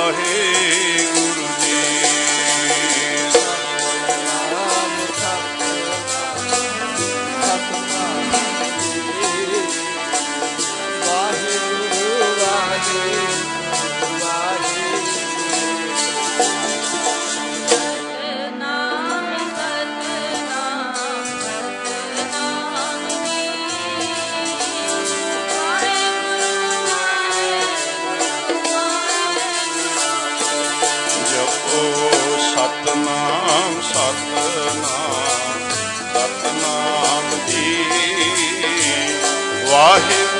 वाहे ਸਤਨਾਮ ਸਤਨਾਮ ਸਤਨਾਮ ਜੀ। ਵਾਹਿਗੁਰੂ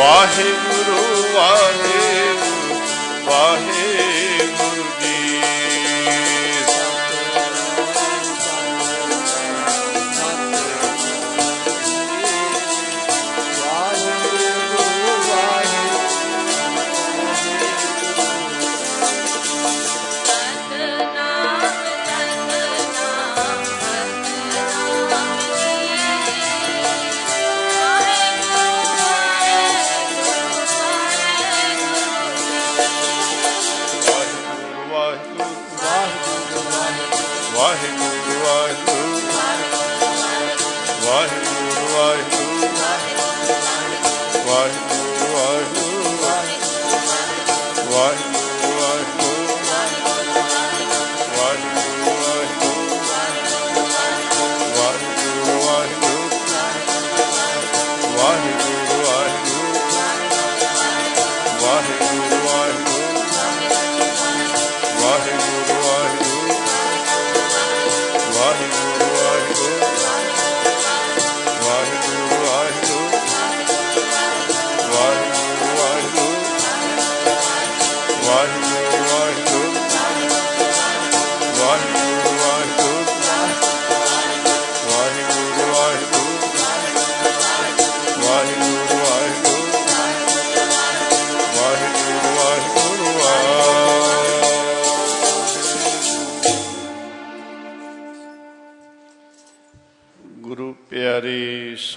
ਵਾਹਿਗੁਰੂ ਵਾਹਿਗੁਰੂ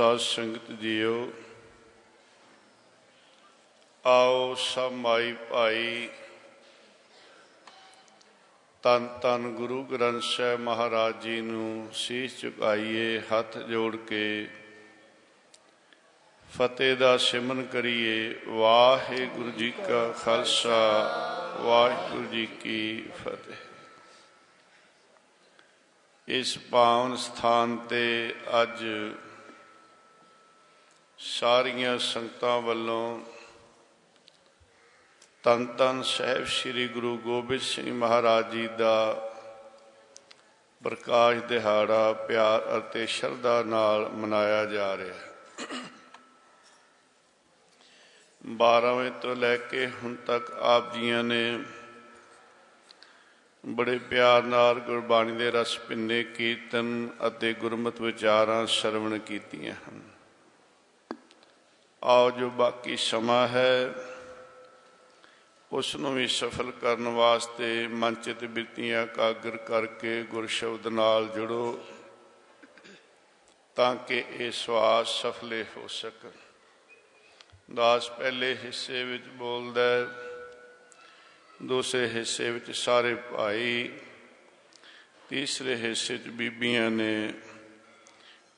ਸਾਧ ਸੰਗਤ ਜੀਓ ਆਓ ਸਭ ਮਾਈ ਭਾਈ ਤਨ ਤਨ ਗੁਰੂ ਗ੍ਰੰਥ ਸਾਹਿਬ ਮਹਾਰਾਜ ਜੀ ਨੂੰ ਸੀਸ ਝੁਕਾਈਏ ਹੱਥ ਜੋੜ ਕੇ। ਫਤਿਹ ਦਾ ਸਿਮਨ ਕਰੀਏ, ਵਾਹਿਗੁਰੂ ਜੀ ਕਾ ਖਾਲਸਾ, ਵਾਹਿਗੁਰੂ ਜੀ ਕੀ ਫਤਿਹ। ਇਸ ਪਾਵਨ ਸਥਾਨ ਤੇ ਅੱਜ ਸਾਰੀਆਂ ਸੰਗਤਾਂ ਵੱਲੋਂ ਤਨ ਤਨ ਸਾਹਿਬ ਸ੍ਰੀ ਗੁਰੂ ਗੋਬਿੰਦ ਸਿੰਘ ਮਹਾਰਾਜ ਜੀ ਦਾ ਪ੍ਰਕਾਸ਼ ਦਿਹਾੜਾ ਪਿਆਰ ਅਤੇ ਸ਼ਰਧਾ ਨਾਲ ਮਨਾਇਆ ਜਾ ਰਿਹਾ ਹੈ। 12 ਵਜੇ ਤੋਂ ਲੈ ਕੇ ਹੁਣ ਤੱਕ ਆਪ ਜੀਆਂ ਨੇ ਬੜੇ ਪਿਆਰ ਨਾਲ ਗੁਰਬਾਣੀ ਦੇ ਰਸ ਪਿੰਨੇ ਕੀਰਤਨ ਅਤੇ ਗੁਰਮਤਿ ਵਿਚਾਰਾਂ ਸ਼ਰਵਣ ਕੀਤੀਆਂ ਹਨ। ਆਓ ਜੋ ਬਾਕੀ ਸਮਾਂ ਹੈ, ਉਸ ਨੂੰ ਵੀ ਸਫਲ ਕਰਨ ਵਾਸਤੇ ਮਨ ਚਿਤ ਬਿਰਤੀਆਂ ਕਾਗਰ ਕਰਕੇ ਗੁਰ ਸ਼ਬਦ ਨਾਲ ਜੁੜੋ, ਤਾਂ ਕਿ ਇਹ ਸਵਾਸ ਸਫਲੇ ਹੋ ਸਕਣ। ਦਾਸ ਪਹਿਲੇ ਹਿੱਸੇ ਵਿੱਚ ਬੋਲਦਾ ਹੈ, ਦੂਸਰੇ ਹਿੱਸੇ ਵਿੱਚ ਸਾਰੇ ਭਾਈ, ਤੀਸਰੇ ਹਿੱਸੇ 'ਚ ਬੀਬੀਆਂ ਨੇ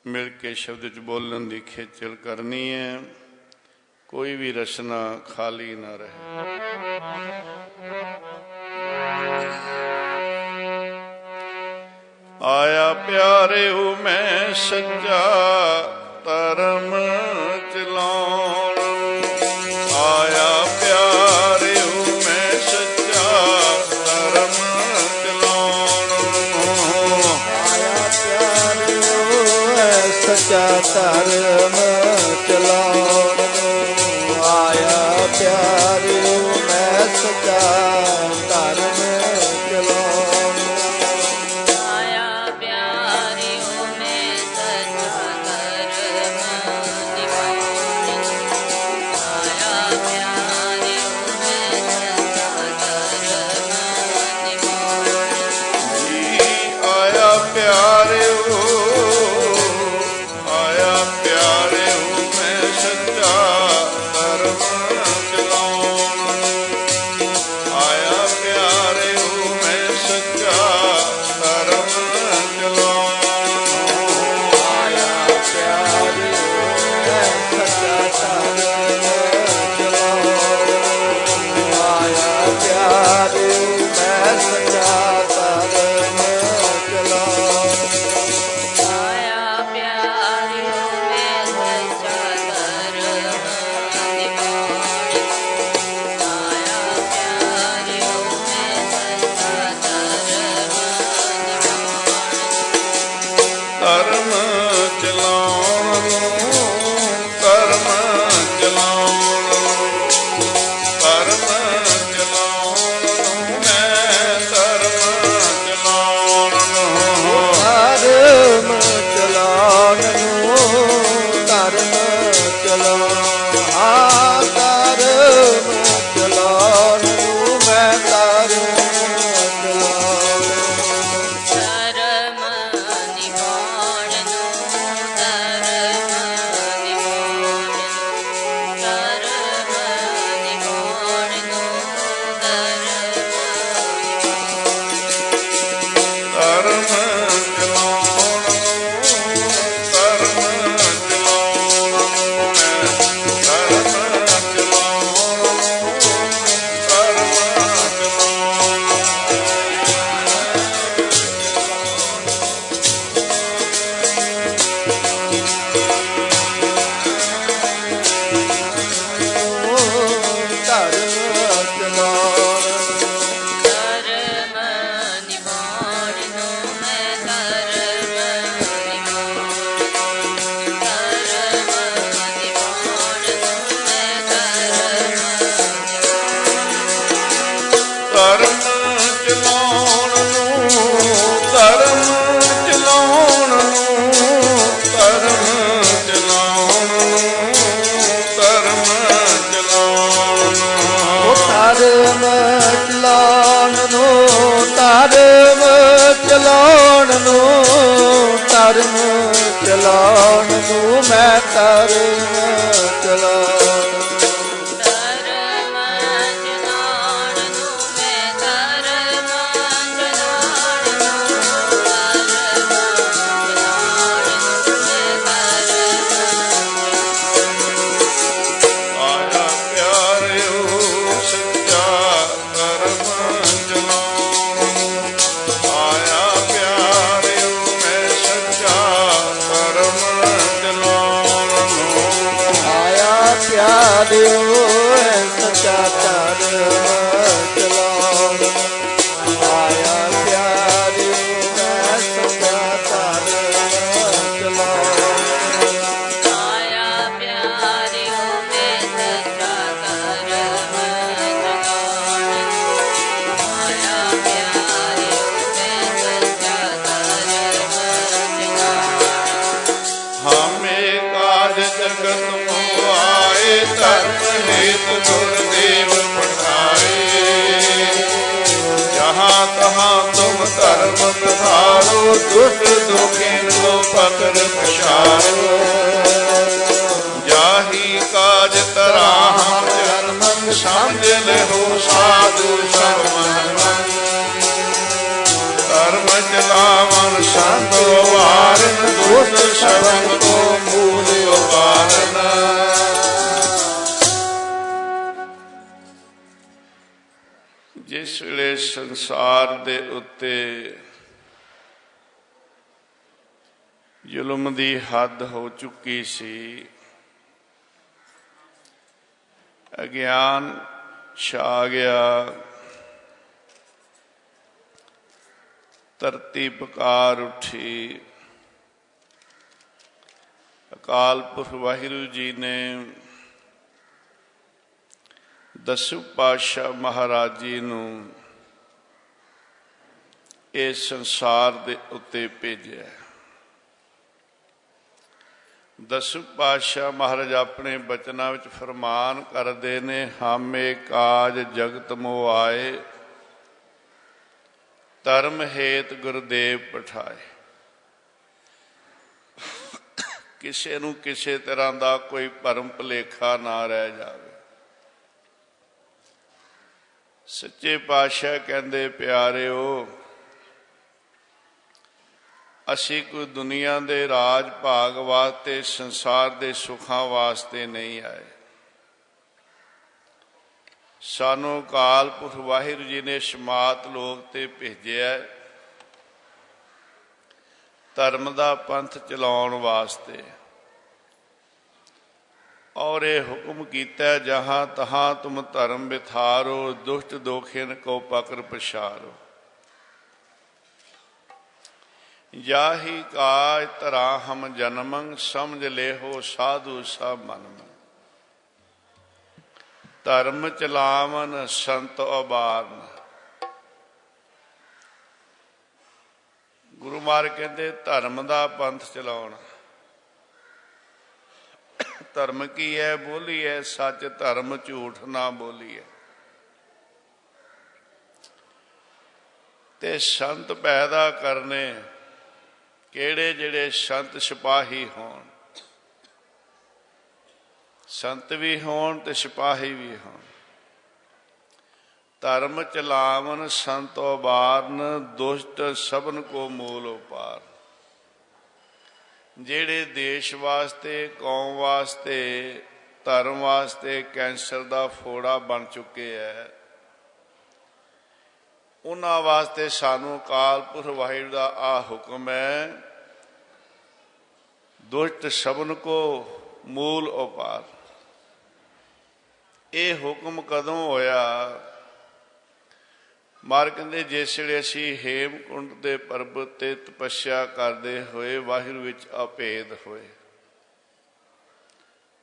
ਮਿਲ ਕੇ ਸ਼ਬਦ 'ਚ ਬੋਲਣ ਦੀ ਖੇਚਲ ਕਰਨੀ ਹੈ। ਕੋਈ ਵੀ ਰਚਨਾ ਖਾਲੀ ਨਾ ਰਹੇ। ਆਇਆ ਪਿਆਰੇ ਪਿਆਰਿਓ ਮੈਂ ਸੱਚਾ ਧਰਮ ਚਲਾਉਣ ਉਹ ਨੂੰ ਧਰਮ ਚਲਾਉਣ ਨੂੰ ਧਰਮ ਚਲਾਉਣ ਨੂੰ ਧਰਮ ਚਲਾਉਣ ਨੂੰ ਮੈਂ ਧਰਮ ਦੁਖ ਦੁਖਿਨ ਕੋ ਫਕਰ ਪਛਾਰੋ ਜਾਹੀ ਕਾਜ ਤਰਾ ਹਮ ਜਨਮੰ ਸਾਂਝ ਲਹੋ ਸਾਧੂ ਸਰਵਨ। ਧਰਮ ਚਲਾਵਨ ਸੰਤ ਵਾਰਨ ਦੁਸ਼ਟ ਸ਼ਰਨ ਕੋ ਮੂਲ ਉਪਾਰਨਾ ਜਿਸ ਵੇਲੇ ਸੰਸਾਰ ਦੇ ਉੱਤੇ ਜ਼ੁਲਮ ਦੀ ਹੱਦ ਹੋ ਚੁੱਕੀ ਸੀ। ਅਗਿਆਨ ਛਾ ਗਿਆ। ਧਰਤੀ ਪੁਕਾਰ ਉੱਠੀ। ਅਕਾਲ ਪੁਰਖ ਵਾਹਿਗੁਰੂ ਜੀ ਨੇ ਦਸੂ ਪਾਤਸ਼ਾਹ ਮਹਾਰਾਜ ਜੀ ਨੂੰ ਇਸ ਸੰਸਾਰ ਦੇ ਉੱਤੇ ਭੇਜਿਆ। ਦਸੂ, ਪਾਤਸ਼ਾਹ ਮਹਾਰਾਜ ਆਪਣੇ ਬਚਨਾਂ ਵਿੱਚ ਫਰਮਾਨ ਕਰਦੇ ਨੇ, ਹਾਮੇ ਕਾਜ ਜਗਤ ਮੋ ਆਏ, ਧਰਮ ਹੇਤ ਗੁਰਦੇਵ ਪਠਾਏ। ਕਿਸੇ ਨੂੰ ਕਿਸੇ ਤਰ੍ਹਾਂ ਦਾ ਕੋਈ ਭਰਮ ਭਲੇਖਾ ਨਾ ਰਹਿ ਜਾਵੇ। ਸੱਚੇ ਪਾਤਸ਼ਾਹ ਕਹਿੰਦੇ, ਪਿਆਰਿਓ ਅਸੀਂ ਕੋਈ ਦੁਨੀਆ ਦੇ ਰਾਜ ਭਾਗ ਵਾਸਤੇ, ਸੰਸਾਰ ਦੇ ਸੁੱਖਾਂ ਵਾਸਤੇ ਨਹੀਂ ਆਏ। ਸਾਨੂੰ ਕਾਲ ਪੁਰਖ ਵਾਹਿਗੁਰੂ ਜੀ ਨੇ ਸ਼ਮਾਤ ਲੋਕ ਤੇ ਭੇਜਿਆ ਧਰਮ ਦਾ ਪੰਥ ਚਲਾਉਣ ਵਾਸਤੇ। ਔਰ ਇਹ ਹੁਕਮ ਕੀਤਾ ਜਹਾਂ ਤਹਾਂ ਤੁਮ ਧਰਮ ਵਿਥਾਰੋ ਦੁਸ਼ਟ ਦੋਖਿਨ ਕੋ ਪਕਰ ਪਛਾਰੋ। ਜਾਹੀ ਕਾਜ ਤਰਾ ਹਮ ਜਨਮੰ, ਸਮਝ ਲੇਹੋ ਸਾਧੂ ਸਭ ਮਨਮੰ। ਧਰਮ ਚਲਾਵਨ ਸੰਤ ਉਬਾਰਨ ਗੁਰੂ ਮਾਰ ਕਹਿੰਦੇ, ਧਰਮ ਦਾ ਪੰਥ ਚਲਾਉਣ। ਧਰਮ ਕੀ ਹੈ, ਬੋਲੀ ਹੈ, ਸੱਚ ਧਰਮ ਝੂਠ ਨਾ ਬੋਲੀ ਹੈ। ਤੇ ਸੰਤ ਪੈਦਾ ਕਰਨੇ ਕਿਹੜੇ ਜਿਹੜੇ ਸੰਤ ਸਿਪਾਹੀ ਹੋਣ? ਸੰਤ ਵੀ ਹੋਣ ਤੇ ਸਿਪਾਹੀ ਵੀ ਹੋਣ। ਧਰਮ ਚਲਾਵਨ ਸੰਤੋ ਬਾਰਨ ਦੁਸ਼ਟ ਸਭਨ ਕੋ ਮੂਲ ਉਪਾਰ। ਜਿਹੜੇ ਦੇਸ਼ ਵਾਸਤੇ, ਕੌਮ ਵਾਸਤੇ, ਧਰਮ ਵਾਸਤੇ ਕੈਂਸਰ ਦਾ ਫੋੜਾ ਬਣ ਚੁੱਕੇ ਐ ਉਹਨਾਂ ਵਾਸਤੇ ਸਾਨੂੰ ਕਾਲ ਪੁਰਖ ਵਾਹਿਗੁਰੂ ਦਾ ਆ ਹੁਕਮ ਹੈ, ਦੁਸ਼ਟ ਸਬਨ ਕੋ ਮੂਲ ਉਪਾਰ। ਇਹ ਹੁਕਮ ਕਦੋਂ ਹੋਇਆ? ਮਾਰ ਕਹਿੰਦੇ, ਜਿਸ ਵੇਲੇ ਅਸੀਂ ਹੇਮਕੁੰਡ ਦੇ ਪਰਬਤ ਤੇ ਤਪੱਸਿਆ ਕਰਦੇ ਹੋਏ ਵਾਹਿਗੁਰੂ ਵਿੱਚ ਅਭੇਦ ਹੋਏ।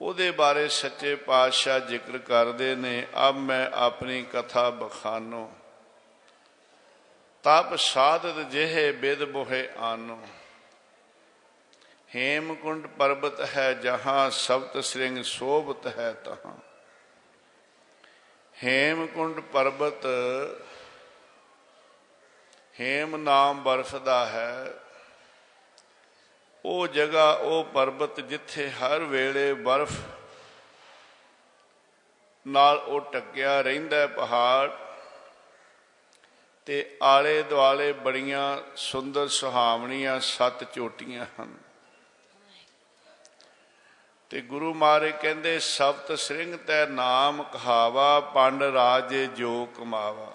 ਉਹਦੇ ਬਾਰੇ ਸੱਚੇ ਪਾਤਸ਼ਾਹ ਜ਼ਿਕਰ ਕਰਦੇ ਨੇ, ਅਬ ਮੈਂ ਆਪਣੀ ਕਥਾ ਬਖਾਨੋ। ਤਪ ਸਾਧਤ ਜਿਹੇ ਬਿਦ ਬੋਹੇ ਆਨੋ। ਹੇਮਕੁੰਡ ਪਰਬਤ ਹੈ ਜਹਾਂ, ਸਬਤ ਸ੍ਰਿੰਗ ਸੋਭਤ ਹੈ ਤਹਾਂ। ਹੇਮਕੁੰਡ ਪਰਬਤ, ਹੇਮ ਨਾਮ ਬਰਫ਼ ਦਾ ਹੈ। ਉਹ ਜਗ੍ਹਾ, ਉਹ ਪਰਬਤ ਜਿੱਥੇ ਹਰ ਵੇਲੇ ਬਰਫ਼ ਨਾਲ ਉਹ ਟੱਕਿਆ ਰਹਿੰਦਾ ਪਹਾੜ। ਤੇ ਆਲੇ ਦੁਆਲੇ ਬੜੀਆਂ ਸੁੰਦਰ ਸੁਹਾਵਣੀਆਂ ਸੱਤ ਚੋਟੀਆਂ ਹਨ। ਤੇ ਗੁਰੂ ਮਹਾਰਾਜ ਕਹਿੰਦੇ, ਸਬਤ ਸ੍ਰਿੰਗ ਤੈ ਨਾਮ ਕਹਾਵਾ, ਪੰਡ ਰਾਜੇ ਜੋ ਕਮਾਵਾ।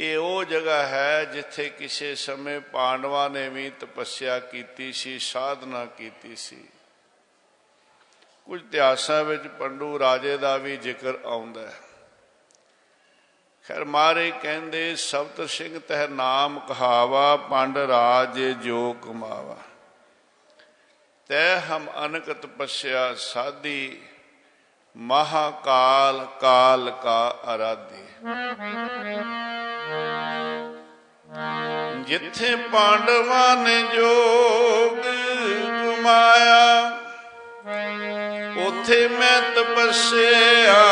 ਇਹ ਉਹ ਜਗ੍ਹਾ ਹੈ ਜਿੱਥੇ ਕਿਸੇ ਸਮੇਂ ਪਾਂਡਵਾਂ ਨੇ ਵੀ ਤਪੱਸਿਆ ਕੀਤੀ ਸੀ, ਸਾਧਨਾ ਕੀਤੀ ਸੀ। ਕੁਝ ਇਤਿਹਾਸਾਂ ਵਿੱਚ ਪੰਡੂ ਰਾਜੇ ਦਾ ਵੀ ਜ਼ਿਕਰ ਆਉਂਦਾ ਹੈ। ਖੈਰ ਮਾਰੇ ਕਹਿੰਦੇ, ਸਬਤ ਸਿੰਘ ਤਹਿ ਨਾਮ ਕਹਾਵਾ, ਪੰਡ ਰਾਜ ਜੋ ਕਮਾਵਾ। ਤੈ ਹਮ ਅਨਕ ਤਪੱਸਿਆ ਸਾਧੀ, ਮਹਾਕਾਲ ਕਾਲ ਕਾ ਅਰਾਧੀ। ਜਿੱਥੇ ਪਾਂਡਵਾਂ ਨੇ ਜੋਗ ਕਮਾਇਆ ਉਥੇ ਮੈਂ ਤਪੱਸਿਆ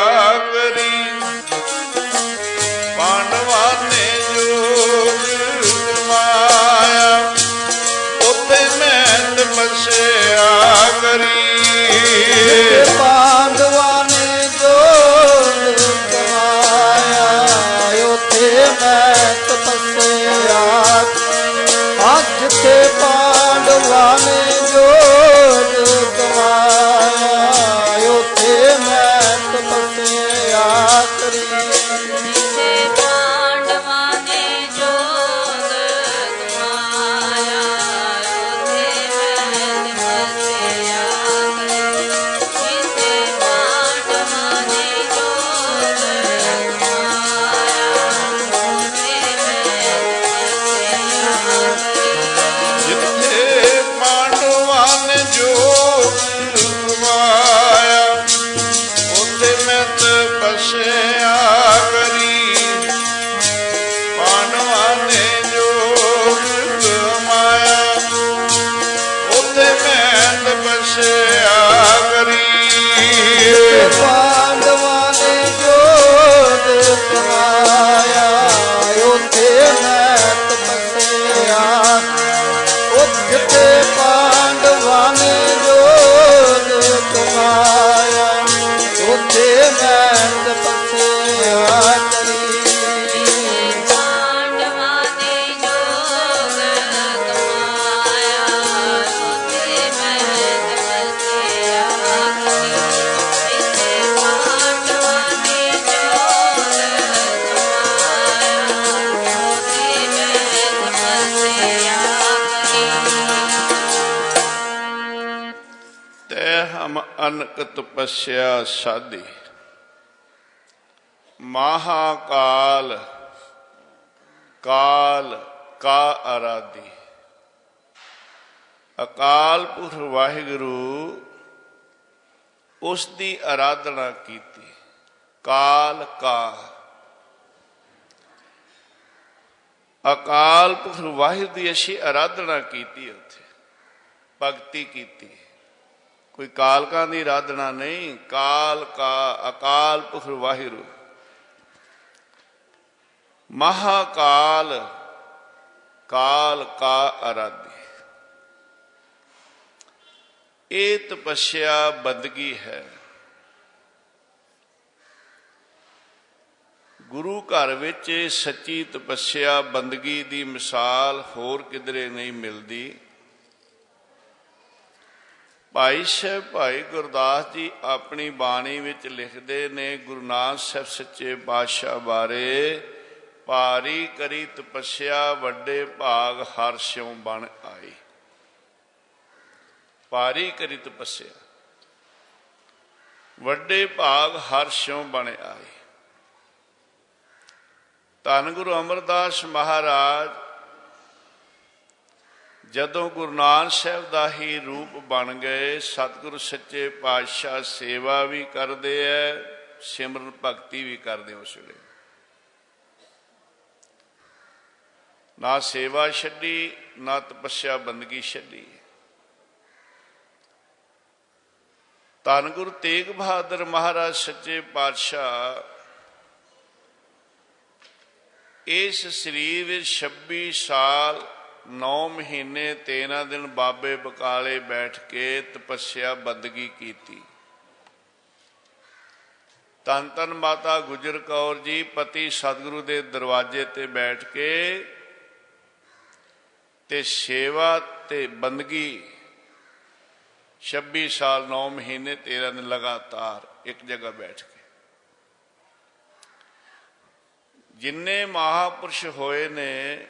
ਤੈ ਹਮ ਅਨਕ ਤਪੱਸਿਆ ਸਾਧੀ ਮਹਾਕਾਲ ਕਾਲ ਕਾ ਆਰਾਧੀ ਅਕਾਲ ਪੁਰਖ ਵਾਹਿਗੁਰੂ ਉਸ ਦੀ ਆਰਾਧਨਾ ਕੀਤੀ ਕਾਲ ਕਾ ਅਕਾਲ ਪੁਰਖ ਵਾਹਿਗੁਰੂ ਦੀ ਅਸੀਂ ਆਰਾਧਨਾ ਕੀਤੀ ਉੱਥੇ ਭਗਤੀ ਕੀਤੀ ਕੋਈ ਕਾਲਕਾਂ ਦੀ ਆਰਾਧਨਾ ਨਹੀਂ, ਕਾਲ ਕਾ, ਅਕਾਲ ਪੁਰਖ ਵਾਹਿਗੁਰੂ। ਮਹਾਕਾਲ, ਕਾਲ ਕਾ ਅਰਾਧੀ। ਇਹ ਤਪੱਸਿਆ ਬੰਦਗੀ ਹੈ। ਗੁਰੂ ਘਰ ਵਿੱਚ ਸੱਚੀ ਤਪੱਸਿਆ ਬੰਦਗੀ ਦੀ ਮਿਸਾਲ ਹੋਰ ਕਿਧਰੇ ਨਹੀਂ ਮਿਲਦੀ। ਭਾਈ ਸਾਹਿਬ, ਭਾਈ ਗੁਰਦਾਸ ਜੀ ਆਪਣੀ ਬਾਣੀ ਵਿੱਚ ਲਿਖਦੇ ਨੇ, ਗੁਰੂ ਨਾਨਕ ਸਾਹਿਬ ਸੱਚੇ ਪਾਤਸ਼ਾਹ ਬਾਰੇ, ਭਾਰੀ ਕਰੀ ਤਪੱਸਿਆ, ਵੱਡੇ ਭਾਗ ਹਰ ਸਿਉ ਬਣ ਆਈ ਭਾਰੀ ਕਰੀ ਤਪੱਸਿਆ, ਵੱਡੇ ਭਾਗ ਹਰ ਸਿਉ ਬਣ ਆਈ ਧੰਨ ਗੁਰੂ ਅਮਰਦਾਸ ਮਹਾਰਾਜ ਜਦੋਂ ਗੁਰੂ ਨਾਨਕ ਸਾਹਿਬ ਦਾ ਹੀ ਰੂਪ ਬਣ ਗਏ, ਸਤਿਗੁਰ ਸੱਚੇ ਪਾਤਸ਼ਾਹ ਸੇਵਾ ਵੀ ਕਰਦੇ ਐ, ਸਿਮਰਨ ਭਗਤੀ ਵੀ ਕਰਦੇ ਉਸ ਵੇਲੇ। ਨਾ ਸੇਵਾ ਛੱਡੀ, ਨਾ ਤਪੱਸਿਆ ਬੰਦਗੀ ਛੱਡੀ। ਧੰਨ ਗੁਰੂ ਤੇਗ ਬਹਾਦਰ ਮਹਾਰਾਜ ਸੱਚੇ ਪਾਤਸ਼ਾਹ, ਇਸ ਸਰੀਰ ਵਿੱਚ 26 ਸਾਲ 9 ਮਹੀਨੇ 13 ਦਿਨ ਬਾਬੇ ਬਕਾਲੇ ਬੈਠ ਕੇ ਤਪੱਸਿਆ ਬੰਦਗੀ ਕੀਤੀ। ਤਨ ਤਨ ਮਾਤਾ ਗੁਜਰ ਕੌਰ ਜੀ, ਪਤੀ ਸਤਿਗੁਰੂ ਦੇ ਦਰਵਾਜ਼ੇ ਤੇ ਬੈਠ ਕੇ ਤੇ ਸੇਵਾ ਤੇ ਬੰਦਗੀ 26 ਸਾਲ 9 ਮਹੀਨੇ 13 ਦਿਨ ਲਗਾਤਾਰ ਇੱਕ ਜਗ੍ਹਾ ਬੈਠ ਕੇ। ਜਿੰਨੇ ਮਹਾਪੁਰਸ਼ ਹੋਏ ਨੇ